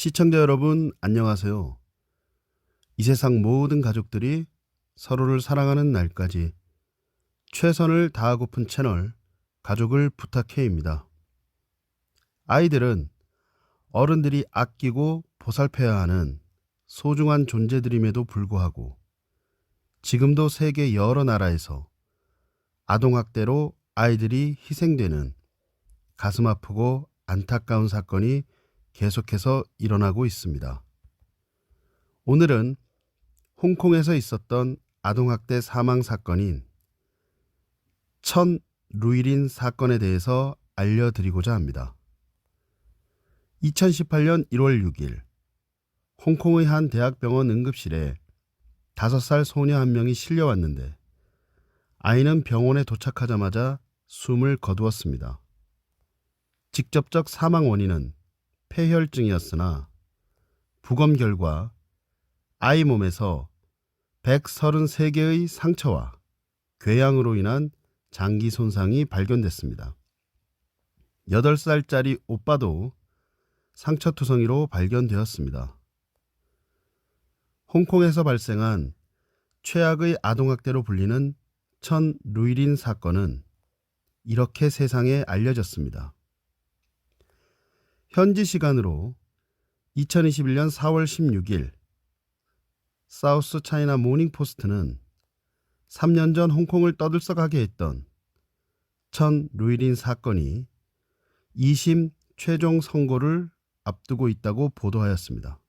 시청자 여러분, 안녕하세요. 이 세상 모든 가족들이 서로를 사랑하는 날까지 최선을 다하고픈 채널 가족을 부탁해입니다. 아이들은 어른들이 아끼고 보살펴야 하는 소중한 존재들임에도 불구하고 지금도 세계 여러 나라에서 아동학대로 아이들이 희생되는 가슴 아프고 안타까운 사건이 계속해서 일어나고 있습니다. 오늘은 홍콩에서 있었던 아동학대 사망 사건인 천 루일인 사건에 대해서 알려드리고자 합니다. 2018년 1월 6일 홍콩의 한 대학병원 응급실에 5살 소녀 한 명이 실려왔는데 아이는 병원에 도착하자마자 숨을 거두었습니다. 직접적 사망 원인은 폐혈증이었으나 부검 결과 아이 몸에서 133개의 상처와 궤양으로 인한 장기 손상이 발견됐습니다. 8살짜리 오빠도 상처투성이로 발견되었습니다. 홍콩에서 발생한 최악의 아동학대로 불리는 천 루일인 사건은 이렇게 세상에 알려졌습니다. 현지 시간으로 2021년 4월 16일 사우스 차이나 모닝 포스트는 3년 전 홍콩을 떠들썩하게 했던 천 루일인 사건이 2심 최종 선고를 앞두고 있다고 보도하였습니다.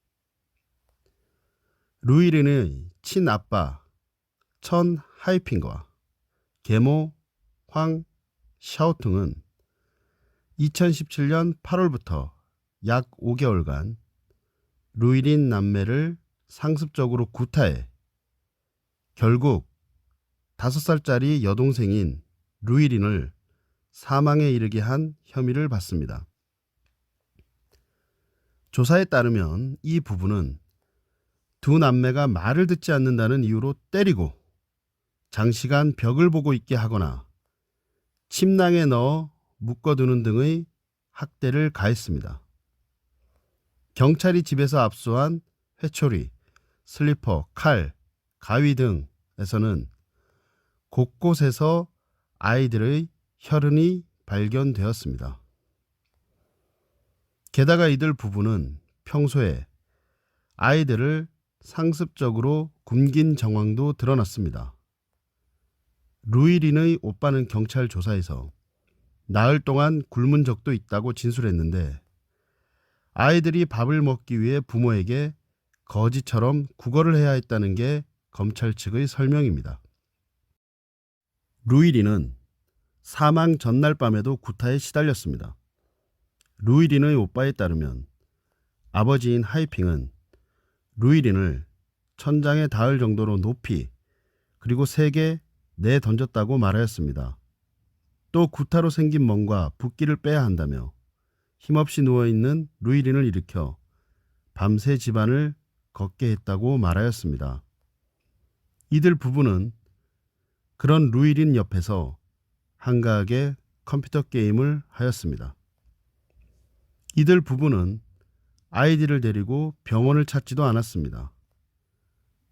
루일인의 친아빠 천 하이핑과 계모 황 샤오퉁은 2017년 8월부터 약 5개월간 루일인 남매를 상습적으로 구타해 결국 5살짜리 여동생인 루일인을 사망에 이르게 한 혐의를 받습니다. 조사에 따르면 이 부부는 두 남매가 말을 듣지 않는다는 이유로 때리고 장시간 벽을 보고 있게 하거나 침낭에 넣어 묶어두는 등의 학대를 가했습니다. 경찰이 집에서 압수한 회초리, 슬리퍼, 칼, 가위 등에서는 곳곳에서 아이들의 혈흔이 발견되었습니다. 게다가 이들 부부는 평소에 아이들을 상습적으로 굶긴 정황도 드러났습니다. 루이린의 오빠는 경찰 조사에서 나흘 동안 굶은 적도 있다고 진술했는데 아이들이 밥을 먹기 위해 부모에게 거지처럼 구걸을 해야 했다는 게 검찰 측의 설명입니다. 루이린은 사망 전날 밤에도 구타에 시달렸습니다. 루이린의 오빠에 따르면 아버지인 하이핑은 루이린을 천장에 닿을 정도로 높이 그리고 세게 내 던졌다고 말하였습니다. 또 구타로 생긴 멍과 붓기를 빼야 한다며 힘없이 누워있는 루이린을 일으켜 밤새 집안을 걷게 했다고 말하였습니다. 이들 부부는 그런 루이린 옆에서 한가하게 컴퓨터 게임을 하였습니다. 이들 부부는 아이들을 데리고 병원을 찾지도 않았습니다.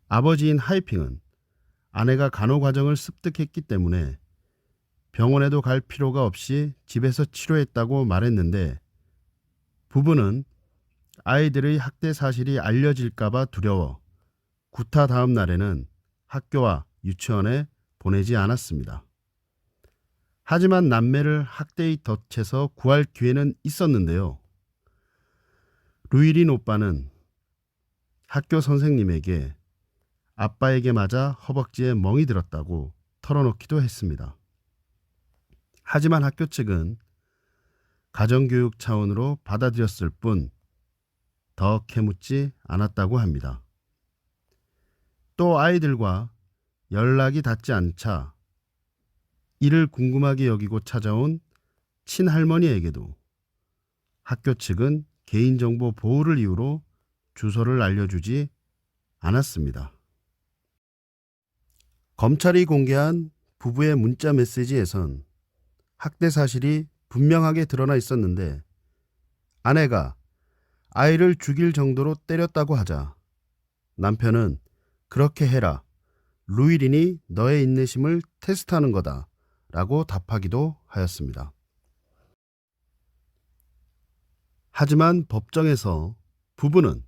아버지인 하이핑은 아내가 간호 과정을 습득했기 때문에 병원에도 갈 필요가 없이 집에서 치료했다고 말했는데 부부는 아이들의 학대 사실이 알려질까봐 두려워 구타 다음 날에는 학교와 유치원에 보내지 않았습니다. 하지만 남매를 학대의 덫에서 구할 기회는 있었는데요. 루이린 오빠는 학교 선생님에게 아빠에게 맞아 허벅지에 멍이 들었다고 털어놓기도 했습니다. 하지만 학교 측은 가정교육 차원으로 받아들였을 뿐 더 캐묻지 않았다고 합니다. 또 아이들과 연락이 닿지 않자 이를 궁금하게 여기고 찾아온 친할머니에게도 학교 측은 개인정보 보호를 이유로 주소를 알려주지 않았습니다. 검찰이 공개한 부부의 문자 메시지에선 학대 사실이 분명하게 드러나 있었는데 아내가 아이를 죽일 정도로 때렸다고 하자 남편은 그렇게 해라. 루이린이 너의 인내심을 테스트하는 거다. 라고 답하기도 하였습니다. 하지만 법정에서 부부는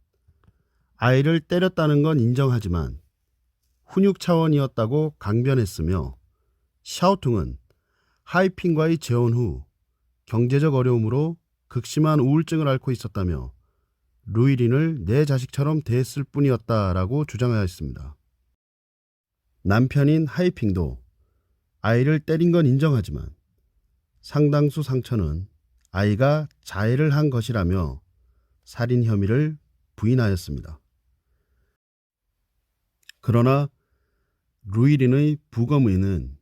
아이를 때렸다는 건 인정하지만 훈육 차원이었다고 강변했으며 샤오퉁은 하이핑과의 재혼 후 경제적 어려움으로 극심한 우울증을 앓고 있었다며 루이린을 내 자식처럼 대했을 뿐이었다라고 주장하였습니다. 남편인 하이핑도 아이를 때린 건 인정하지만 상당수 상처는 아이가 자해를 한 것이라며 살인 혐의를 부인하였습니다. 그러나 루이린의 부검의는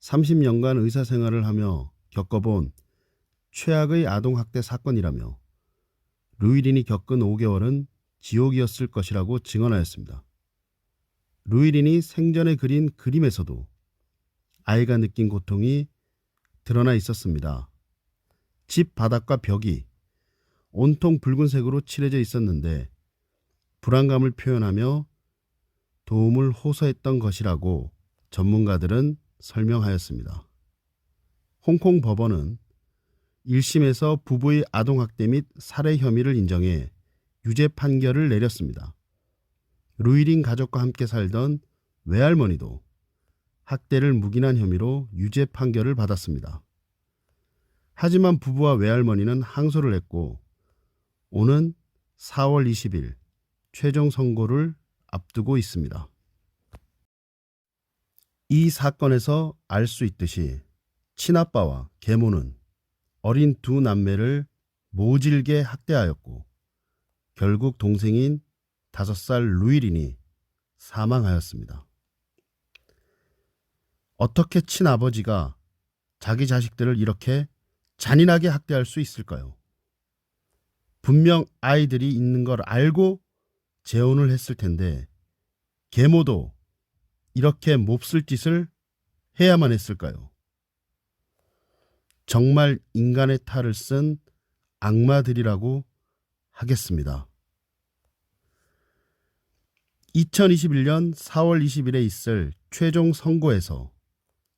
30년간 의사 생활을 하며 겪어본 최악의 아동학대 사건이라며 루이린이 겪은 5개월은 지옥이었을 것이라고 증언하였습니다. 루이린이 생전에 그린 그림에서도 아이가 느낀 고통이 드러나 있었습니다. 집 바닥과 벽이 온통 붉은색으로 칠해져 있었는데 불안감을 표현하며 도움을 호소했던 것이라고 전문가들은 설명하였습니다. 홍콩 법원은 1심에서 부부의 아동학대 및 살해 혐의를 인정해 유죄 판결을 내렸습니다. 루이린 가족과 함께 살던 외할머니도 학대를 묵인한 혐의로 유죄 판결을 받았습니다. 하지만 부부와 외할머니는 항소를 했고 오는 4월 20일 최종 선고를 앞두고 있습니다. 이 사건에서 알 수 있듯이 친아빠와 계모는 어린 두 남매를 모질게 학대하였고 결국 동생인 다섯 살 루이린이 사망하였습니다. 어떻게 친아버지가 자기 자식들을 이렇게 잔인하게 학대할 수 있을까요? 분명 아이들이 있는 걸 알고 재혼을 했을 텐데 계모도 이렇게 몹쓸 짓을 해야만 했을까요? 정말 인간의 탈을 쓴 악마들이라고 하겠습니다. 2021년 4월 20일에 있을 최종 선고에서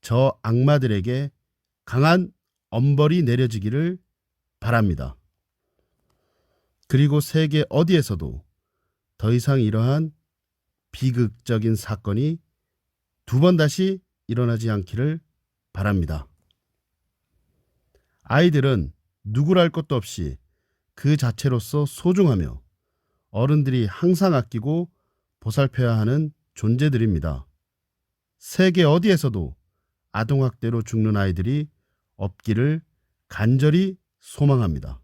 저 악마들에게 강한 엄벌이 내려지기를 바랍니다. 그리고 세계 어디에서도 더 이상 이러한 비극적인 사건이 두 번 다시 일어나지 않기를 바랍니다. 아이들은 누구랄 것도 없이 그 자체로서 소중하며 어른들이 항상 아끼고 보살펴야 하는 존재들입니다. 세계 어디에서도 아동학대로 죽는 아이들이 없기를 간절히 소망합니다.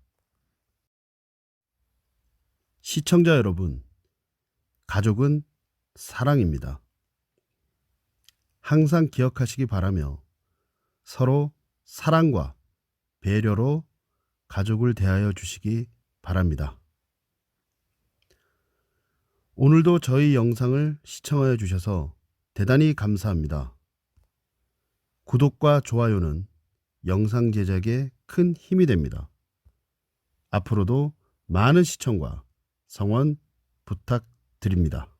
시청자 여러분, 가족은 사랑입니다. 항상 기억하시기 바라며 서로 사랑과 배려로 가족을 대하여 주시기 바랍니다. 오늘도 저희 영상을 시청하여 주셔서 대단히 감사합니다. 구독과 좋아요는 영상 제작에 큰 힘이 됩니다. 앞으로도 많은 시청과 성원 부탁드립니다.